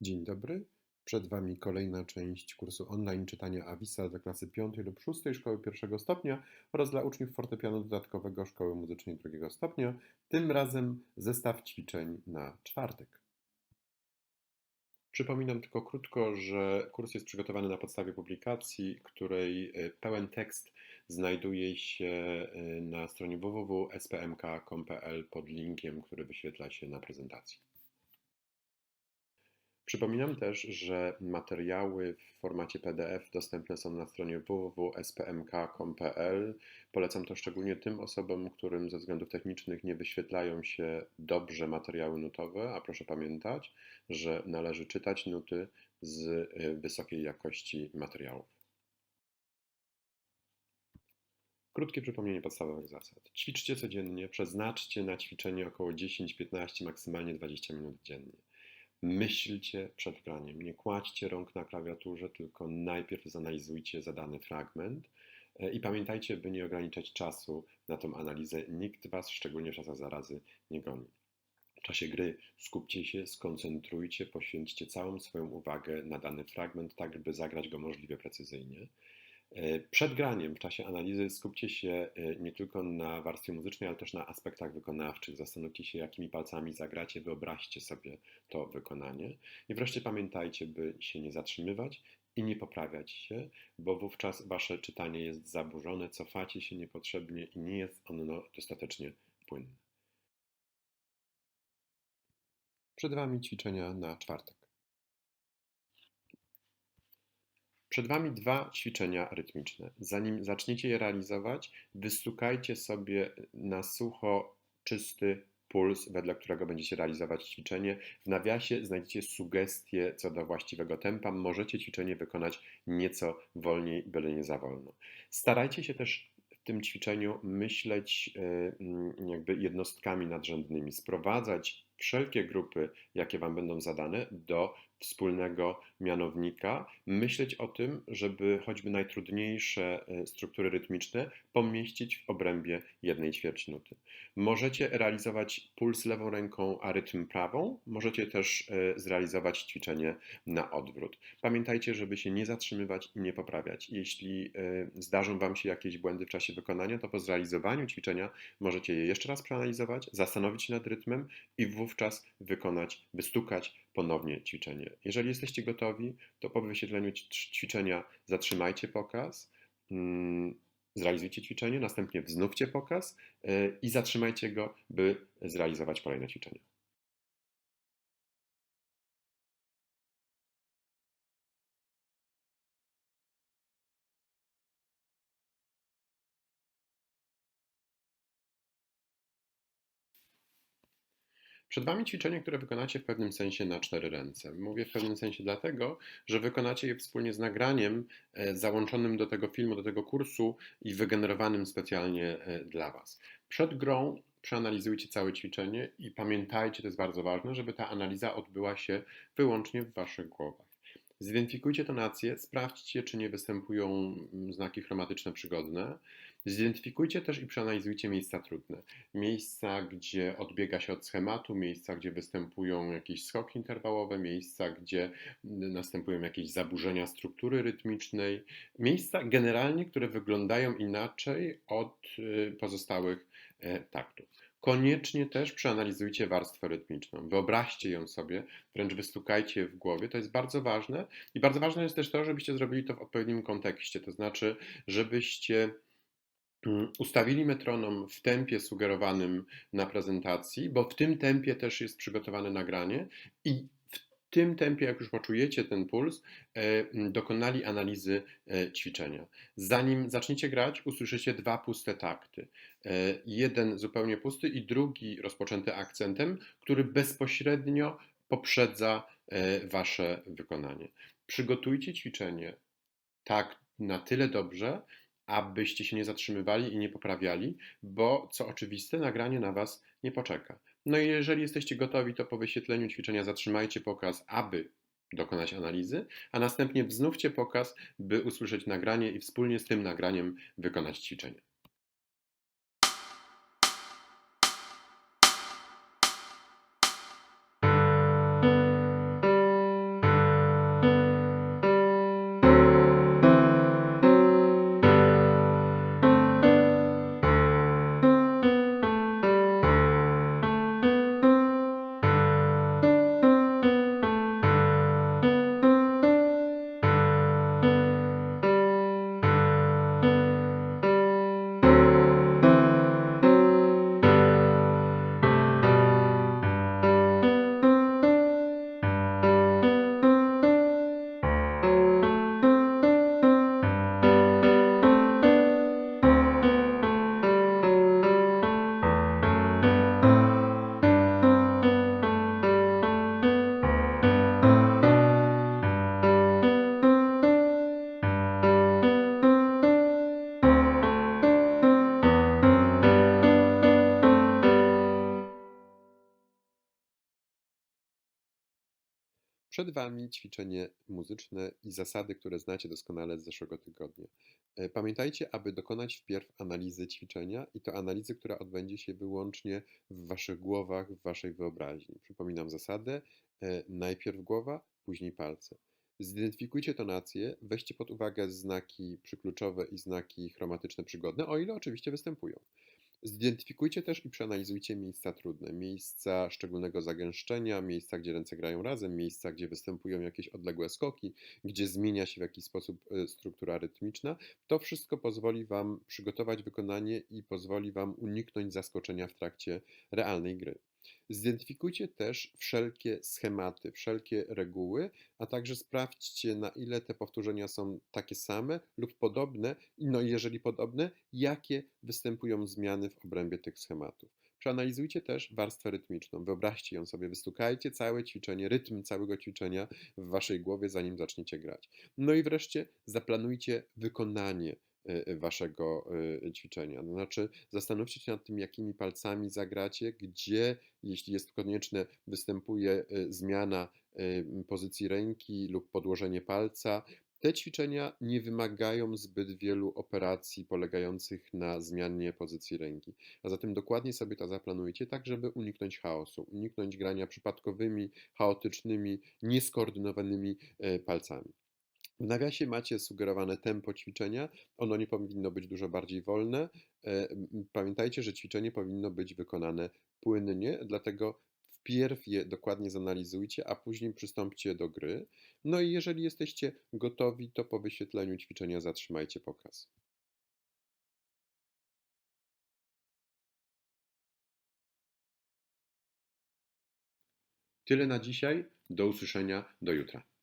Dzień dobry. Przed Wami kolejna część kursu online czytania Avisa dla klasy 5 lub 6 szkoły pierwszego stopnia oraz dla uczniów fortepianu dodatkowego szkoły muzycznej drugiego stopnia. Tym razem zestaw ćwiczeń na czwartek. Przypominam tylko krótko, że kurs jest przygotowany na podstawie publikacji, której e, pełen tekst znajduje się e, na stronie www.spmk.com.pl pod linkiem, który wyświetla się na prezentacji. Przypominam też, że materiały w formacie PDF dostępne są na stronie www.spmk.com.pl. Polecam to szczególnie tym osobom, którym ze względów technicznych nie wyświetlają się dobrze materiały nutowe, a proszę pamiętać, że należy czytać nuty z y, wysokiej jakości materiałów. Krótkie przypomnienie podstawowych zasad. Ćwiczcie codziennie, przeznaczcie na ćwiczenie około 10-15, maksymalnie 20 minut dziennie. Myślcie przed graniem. Nie kładźcie rąk na klawiaturze, tylko najpierw zanalizujcie zadany fragment e, i pamiętajcie, by nie ograniczać czasu na tą analizę. Nikt Was, szczególnie w czasach zarazy, nie goni. W czasie gry skupcie się, skoncentrujcie, poświęćcie całą swoją uwagę na dany fragment, tak by zagrać go możliwie precyzyjnie. E, przed graniem, w czasie analizy, skupcie się e, nie tylko na warstwie muzycznej, ale też na aspektach wykonawczych. Zastanówcie się, jakimi palcami zagracie, wyobraźcie sobie to wykonanie. I wreszcie pamiętajcie, by się nie zatrzymywać i nie poprawiać się, bo wówczas wasze czytanie jest zaburzone, cofacie się niepotrzebnie i nie jest ono dostatecznie płynne. Przed Wami ćwiczenia na czwartek. Przed Wami dwa ćwiczenia rytmiczne. Zanim zaczniecie je realizować, wystukajcie sobie na sucho czysty puls, wedle którego będziecie realizować ćwiczenie. W nawiasie znajdziecie sugestie co do właściwego tempa. Możecie ćwiczenie wykonać nieco wolniej, byle nie za wolno. Starajcie się też w tym ćwiczeniu myśleć e, jakby jednostkami nadrzędnymi, sprowadzać wszelkie grupy, jakie Wam będą zadane, do wspólnego mianownika, myśleć o tym, żeby choćby najtrudniejsze e, struktury rytmiczne pomieścić w obrębie jednej ćwierćnuty. Możecie realizować puls lewą ręką, a rytm prawą. Możecie też e, zrealizować ćwiczenie na odwrót. Pamiętajcie, żeby się nie zatrzymywać i nie poprawiać. Jeśli e, zdarzą Wam się jakieś błędy w czasie wykonania, to po zrealizowaniu ćwiczenia możecie je jeszcze raz przeanalizować, zastanowić się nad rytmem i wówczas wykonać, wystukać ponownie ćwiczenie. Jeżeli jesteście gotowi, to po wyświetleniu ćwiczenia zatrzymajcie pokaz, mm, zrealizujcie ćwiczenie, następnie wznówcie pokaz e, i zatrzymajcie go, by zrealizować kolejne ćwiczenie. Przed Wami ćwiczenie, które wykonacie w pewnym sensie na cztery ręce. Mówię w pewnym sensie dlatego, że wykonacie je wspólnie z nagraniem e, załączonym do tego filmu, do tego kursu i wygenerowanym specjalnie e, dla Was. Przed grą przeanalizujcie całe ćwiczenie i pamiętajcie, to jest bardzo ważne, żeby ta analiza odbyła się wyłącznie w Waszych głowach. Zidentyfikujcie tonacje, sprawdźcie, czy nie występują mm, znaki chromatyczne przygodne. Zidentyfikujcie też i przeanalizujcie miejsca trudne. Miejsca, gdzie odbiega się od schematu, miejsca, gdzie występują jakieś skoki interwałowe, miejsca, gdzie następują jakieś zaburzenia struktury rytmicznej, miejsca generalnie, które wyglądają inaczej od y, pozostałych e, taktów. Koniecznie też przeanalizujcie warstwę rytmiczną. Wyobraźcie ją sobie, wręcz wystukajcie w głowie. To jest bardzo ważne. I bardzo ważne jest też to, żebyście zrobili to w odpowiednim kontekście. To znaczy, żebyście ustawili metronom w tempie sugerowanym na prezentacji, bo w tym tempie też jest przygotowane nagranie i w tym tempie, jak już poczujecie ten puls, e, dokonali analizy e, ćwiczenia. Zanim zaczniecie grać, usłyszycie dwa puste takty. E, jeden zupełnie pusty i drugi rozpoczęty akcentem, który bezpośrednio poprzedza wasze wykonanie. Przygotujcie ćwiczenie tak na tyle dobrze, abyście się nie zatrzymywali i nie poprawiali, bo co oczywiste, nagranie na was nie poczeka. No i jeżeli jesteście gotowi, to po wyświetleniu ćwiczenia zatrzymajcie pokaz, aby dokonać analizy, a następnie wznówcie pokaz, by usłyszeć nagranie i wspólnie z tym nagraniem wykonać ćwiczenie. Przed Wami ćwiczenie muzyczne i zasady, które znacie doskonale z zeszłego tygodnia. E, Pamiętajcie, aby dokonać wpierw analizy ćwiczenia i to analizy, która odbędzie się wyłącznie w Waszych głowach, w Waszej wyobraźni. Przypominam zasadę: e, najpierw głowa, później palce. Zidentyfikujcie tonację, weźcie pod uwagę znaki przykluczowe i znaki chromatyczne przygodne, o ile oczywiście występują. Zidentyfikujcie też i przeanalizujcie miejsca trudne, miejsca szczególnego zagęszczenia, miejsca, gdzie ręce grają razem, miejsca, gdzie występują jakieś odległe skoki, gdzie zmienia się w jakiś sposób e, struktura rytmiczna. To wszystko pozwoli Wam przygotować wykonanie i pozwoli Wam uniknąć zaskoczenia w trakcie realnej gry. Zidentyfikujcie też wszelkie schematy, wszelkie reguły, a także sprawdźcie, na ile te powtórzenia są takie same lub podobne, no i jeżeli podobne, jakie występują zmiany w obrębie tych schematów. Przeanalizujcie też warstwę rytmiczną. Wyobraźcie ją sobie, wystukajcie całe ćwiczenie, rytm całego ćwiczenia w waszej głowie, zanim zaczniecie grać. No i wreszcie zaplanujcie wykonanie waszego e, ćwiczenia. To znaczy, zastanówcie się nad tym, jakimi palcami zagracie, gdzie, jeśli jest konieczne, występuje zmiana pozycji ręki lub podłożenie palca. Te ćwiczenia nie wymagają zbyt wielu operacji polegających na zmianie pozycji ręki. A zatem dokładnie sobie to zaplanujcie, tak żeby uniknąć chaosu, uniknąć grania przypadkowymi, chaotycznymi, nieskoordynowanymi palcami. W nawiasie macie sugerowane tempo ćwiczenia. Ono nie powinno być dużo bardziej wolne. E, pamiętajcie, że ćwiczenie powinno być wykonane płynnie, dlatego wpierw je dokładnie zanalizujcie, a później przystąpcie do gry. No i jeżeli jesteście gotowi, to po wyświetleniu ćwiczenia zatrzymajcie pokaz. Tyle na dzisiaj. Do usłyszenia do jutra.